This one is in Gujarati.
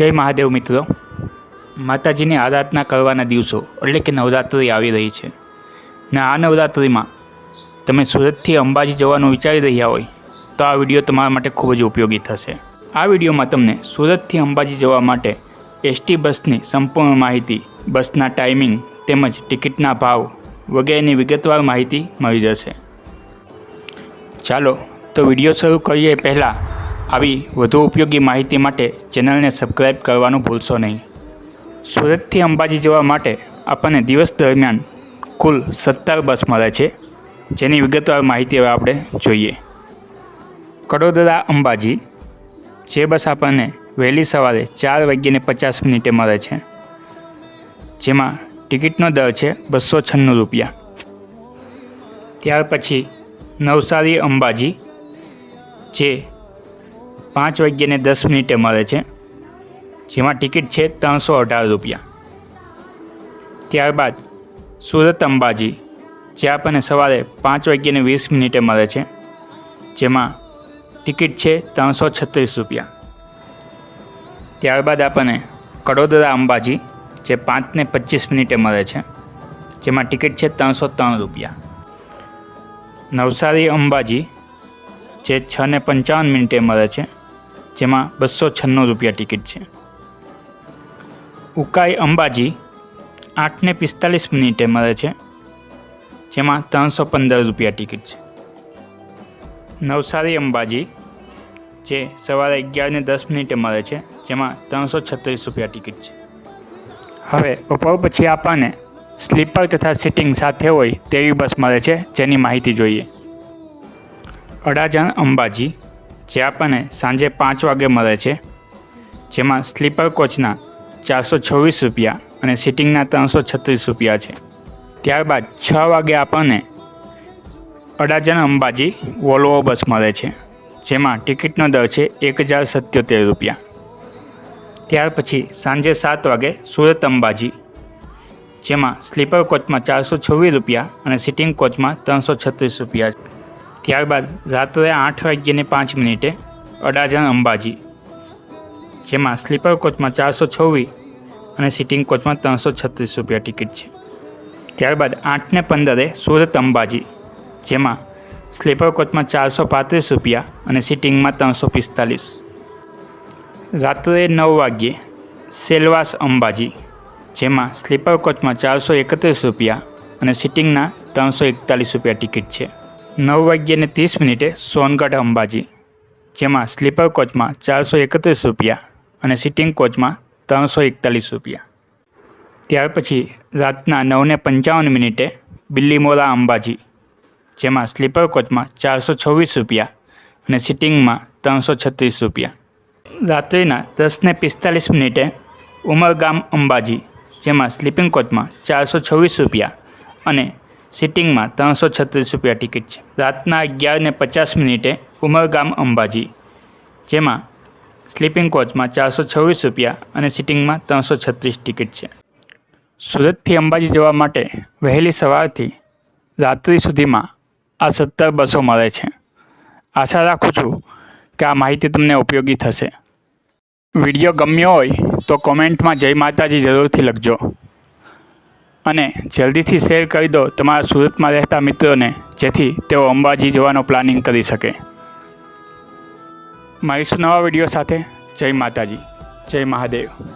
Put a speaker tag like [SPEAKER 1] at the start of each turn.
[SPEAKER 1] જય મહાદેવ મિત્રો. માતાજીની આરાધના કરવાના દિવસો એટલે કે નવરાત્રિ આવી રહી છે. ને આ નવરાત્રિમાં તમે સુરતથી અંબાજી જવાનું વિચારી રહ્યા હોય, તો આ વીડિયો તમારા માટે ખૂબ જ ઉપયોગી થશે. આ વિડીયોમાં તમને સુરતથી અંબાજી જવા માટે એસટી બસની સંપૂર્ણ માહિતી, બસના ટાઈમિંગ તેમજ ટિકિટના ભાવ વગેરેની વિગતવાર માહિતી મળી જશે. ચાલો, તો વીડિયો શરૂ કરીએ પહેલાં આવી વધુ ઉપયોગી માહિતી માટે ચેનલને સબસ્ક્રાઈબ કરવાનું ભૂલશો નહીં. સુરતથી અંબાજી જવા માટે આપણને દિવસ દરમિયાન કુલ સત્તર બસ મળે છે. જેની વિગતવાર માહિતી હવે આપણે જોઈએ. કડોદરા, અંબાજી. જે બસ આપણને વહેલી સવારે ચાર વાગ્યાને પચાસ મિનિટે મળે છે. જેમાં ટિકિટનો દર છે બસો છન્નું રૂપિયા. ત્યાર પછી નવસારી, અંબાજી. જે પાંચ વાગ્યાને દસ મિનિટે મળે છે. જેમાં ટિકિટ છે ત્રણસો અઢાર રૂપિયા. ત્યારબાદ સુરત અંબાજી, જે આપણને સવારે પાંચ વાગ્યાને વીસ મિનિટે મળે છે. જેમાં ટિકિટ છે ત્રણસો છત્રીસ રૂપિયા. ત્યારબાદ આપણને કડોદરા અંબાજી, જે પાંચને પચીસ મિનિટે મળે છે. જેમાં ટિકિટ છે ત્રણસો ત્રણ રૂપિયા. નવસારી અંબાજી, જે છ ને પંચાવન મિનિટે મળે છે. જેમાં બસો છન્નું રૂપિયા ટિકિટ છે. ઉકાઈ અંબાજી આઠને પિસ્તાલીસ મિનિટે મળે છે, જેમાં ત્રણસો પંદર રૂપિયા ટિકિટ છે. નવસારી અંબાજી, જે સવારે અગિયારને દસ મિનિટે મળે છે, જેમાં ત્રણસો છત્રીસ રૂપિયા ટિકિટ છે. હવે બપોર પછી આપણને સ્લીપર તથા સિટિંગ સાથે હોય તેવી બસ મળે છે, જેની માહિતી જોઈએ. અડાજણ અંબાજી જે આપણને સાંજે પાંચ વાગે મળે છે, જેમાં સ્લીપર કોચના ચારસો છવ્વીસ રૂપિયા અને સિટિંગના ત્રણસો છત્રીસ રૂપિયા છે. ત્યારબાદ છ વાગે આપણને અડાજણ અંબાજી વોલ્વો બસ મળે છે, જેમાં ટિકિટનો દર છે એક હજાર સત્યોતેર રૂપિયા. ત્યાર પછી સાંજે સાત વાગે સુરત અંબાજી, જેમાં સ્લીપર કોચમાં ચારસો છવ્વીસ રૂપિયા અને સિટિંગ કોચમાં ત્રણસો છત્રીસ રૂપિયા ત્યારબાદ રાત્રે આઠ વાગ્યાને પાંચ મિનિટે અડાજણ અંબાજી, જેમાં સ્લીપર કોચમાં ચારસો છવ્વીસ અને સિટિંગ કોચમાં ત્રણસો છત્રીસ રૂપિયા ટિકિટ છે. ત્યારબાદ આઠને પંદરે સુરત અંબાજી, જેમાં સ્લીપર કોચમાં ચારસો પાંત્રીસ રૂપિયા અને સિટિંગમાં ત્રણસો પિસ્તાલીસ. રાત્રે નવ વાગ્યે સેલવાસ અંબાજી, જેમાં સ્લીપર કોચમાં ચારસો એકત્રીસ રૂપિયા અને સિટિંગના ત્રણસો એકતાલીસ રૂપિયા ટિકિટ છે. નવ વાગ્યાને ત્રીસ મિનિટે સોનગઢ અંબાજી, જેમાં સ્લીપર કોચમાં ચારસો એકત્રીસ રૂપિયા અને સિટિંગ કોચમાં ત્રણસો એકતાલીસ રૂપિયા. ત્યાર પછી રાતના નવને પંચાવન મિનિટે બિલ્લીમોરા અંબાજી, જેમાં સ્લીપર કોચમાં ચારસો છવ્વીસ રૂપિયા અને સિટિંગમાં ત્રણસો છત્રીસ રૂપિયા. રાત્રિના દસને પિસ્તાલીસ મિનિટે ઉમરગામ અંબાજી, જેમાં સ્લીપિંગ કોચમાં ચારસો છવ્વીસ રૂપિયા અને સિટિંગમાં ત્રણસો છત્રીસ રૂપિયા ટિકિટ છે. રાતના અગિયારને પચાસ મિનિટે ઉમરગામ અંબાજી, જેમાં સ્લીપિંગ કોચમાં ચારસો છવ્વીસ રૂપિયા અને સિટિંગમાં ત્રણસો છત્રીસ ટિકિટ છે. સુરતથી અંબાજી જવા માટે વહેલી સવારથી રાત્રિ સુધીમાં આ સત્તર બસો મળે છે. આશા રાખું છું કે આ માહિતી તમને ઉપયોગી થશે. વીડિયો ગમ્યો હોય તો કોમેન્ટમાં જય માતાજી જરૂરથી લખજો. અને જલ્દીથી શેર કરી દો તમારા સુરતમાં રહેતા મિત્રોને, જેથી તેઓ અંબાજી જવાનો પ્લાનિંગ કરી શકે મળીશું નવા વીડિયો સાથે જય માતાજી, જય મહાદેવ.